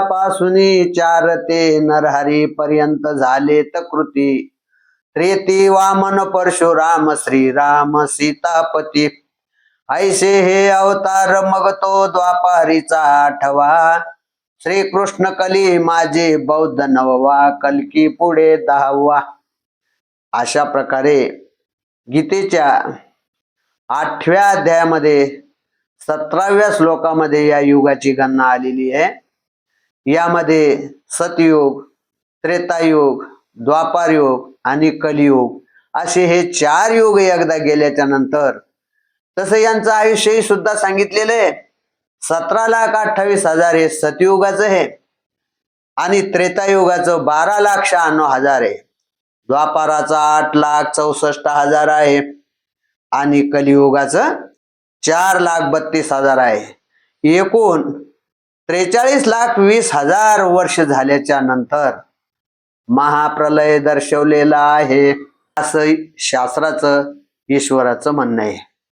पासून चार ते नरहरी पर्यंत झाले त कृती. त्रेती वामन परशुराम श्रीराम सीतापती. ऐसे हे अवतार मग तो द्वापारीचा आठवा. श्रीकृष्ण कली माझे बौद्ध नववा कलकी पुढे दहावा. अशा प्रकारे गीतेच्या आठव्या अध्यायामध्ये सतराव्या श्लोकामध्ये या युगाची गणना आलेली आहे. यामध्ये सतयुग त्रेतायुग द्वापारयुग आणि कलियुग असे हे चार युग एकदा गेल्याच्यानंतर. तसं यांचं आयुष्यही सुद्धा सांगितलेलं आहे. सतरा लाख अठ्ठावीस हजार हे सतयुगाचं आहे. आणि त्रेतायुगाचं बारा लाख शहाण्णव हजार आहे. द्वापाराचा आठ लाख चौसष्ट हजार आहे. आणि कलियुगाचं चार लाख बत्तीस हजार आहे. एकूण त्रेचाळीस लाख वीस हजार वर्ष झाल्याच्यानंतर महाप्रलय दर्शवलेला आहे असं शास्त्राचं ईश्वराचं म्हणणं आहे.